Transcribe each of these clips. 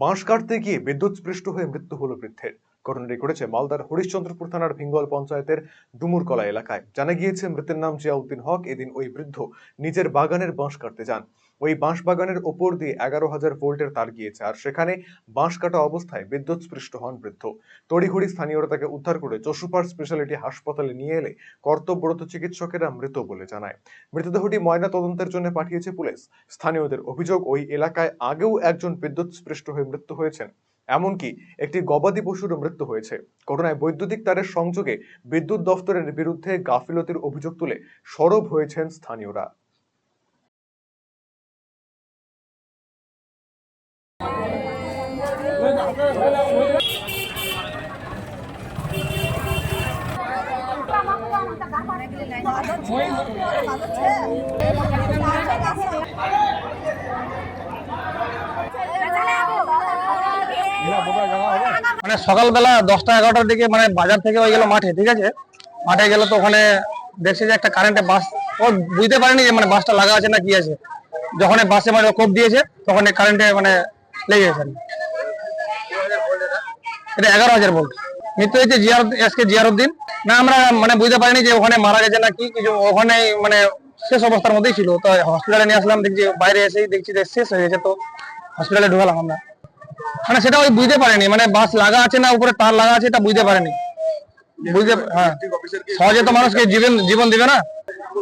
বাঁশ কাটতে গিয়ে বিদ্যুৎস্পৃষ্ট হয়ে মৃত্যু হলো বৃদ্ধের। ঘটনাটি ঘটেছে মালদার হরিশ্চন্দ্রপুর থানার ভিঙ্গল পঞ্চায়েতের ডুমুরকলা এলাকায়। জানা গিয়েছে, মৃতের নাম জিয়াউদ্দিন হক, এদিন ওই বৃদ্ধ নিজের বাগানের বাঁশ কাটতে যান। ওই বাঁশ বাগানের ওপর দিয়ে এগারো হাজার ভোল্টের তার গিয়েছে আর সেখানে বাঁশ কাটা অবস্থায় বিদ্যুৎস্পৃষ্ট হন বৃদ্ধ। তড়িঘড়ি স্থানীয়রা তাকে উদ্ধার করে চশুপার স্পেশালিটি হাসপাতালে নিয়ে এলে কর্তব্যরত চিকিৎসকেরা মৃত বলে জানায়। মৃতদেহটি ময়না তদন্তের জন্য পাঠিয়েছে পুলিশ। স্থানীয়দের অভিযোগ, ওই এলাকায় আগেও একজন বিদ্যুৎস্পৃষ্ট হয়ে মৃত্যু হয়েছেন। এমনকি একটি গবাদি পশুরও মৃত্যু হয়েছে। ঘটনায় বৈদ্যুতিক তারের সংযোগে বিদ্যুৎ দফতরের বিরুদ্ধে গাফিলতির অভিযোগ তুলে সরব হয়েছেন স্থানীয়রা। মানে সকালবেলা দশটা এগারোটার দিকে মানে বাজার থেকে ওই গেল মাঠে, ঠিক আছে? মাঠে গেল তো ওখানে দেখছে যে একটা কারেন্টে বাস ও বুঝতে পারেনি যে মানে বাসটা লাগা আছে না কি আছে। যখন বাসে মানে কোপ দিয়েছে, তখন কারেন্টে মানে লেগে গেছে। এটা এগারো হাজার ভোল্ট মৃত্যু হয়েছে জিয়ার এস কে জিয়ারউদ্দিন না, আমরা মানে বুঝতে পারিনি যে ওখানে মারা গেছে না কি, কিছু ওখানে মানে শেষ অবস্থার মধ্যেই ছিল। তো হসপিটালে নিয়ে আসলাম, দেখছি বাইরে এসেই দেখছি যে শেষ হয়ে গেছে তো। হসপিটালে ঢুকালাম আমরা। মানে সেটা ওই বুঝতে পারেনি মানে বাস লাগা আছে না, উপরে তার লাগা আছে এটা বুঝতে পারেনি। বুঝতে হ্যাঁ। সহজে তো মানুষকে জীবন জীবন দিবে না।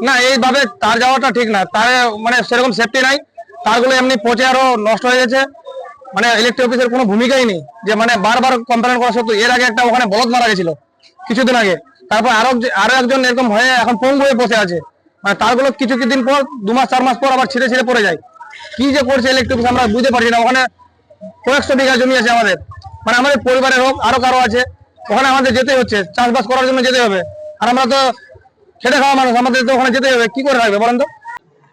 না, এইভাবে তার যাওয়াটা ঠিক না। তার মানে সেরকম সেফটি নাই। তারগুলো এমনি পচে আরও নষ্ট হয়ে গেছে। মানে ইলেকট্রিক অফিসের কোনো ভূমিকাই নেই। যে মানে বারবার কমপ্লেন করা সত্ত্বেও এর আগে একটা ওখানে বলদ মারা গেছিল, কিছুদিন আগে। তারপর আরও আরও একজন এরকম হয়ে এখন পঙ্গু হয়ে বসে আছে। মানে তারগুলো কিছু কিছুদিন পর, দু মাস, চার মাস পর আবার ছিঁড়ে ছিঁড়ে পড়ে যায়। কি যে করছে ইলেকট্রিক অফিস আমরা বুঝতে পারছি না। ওখানে কয়েকশো বিঘা জমি আছে আমাদের। মানে আমাদের পরিবারের হোক, আরও কারও আছে, ওখানে আমাদের যেতে হচ্ছে, চাষবাস করার জন্য যেতে হবে। আর আমরা তো খেটে খাওয়া মানুষ, আমাদের তো ওখানে যেতে হবে, কি করে রাখবে বলেন তো?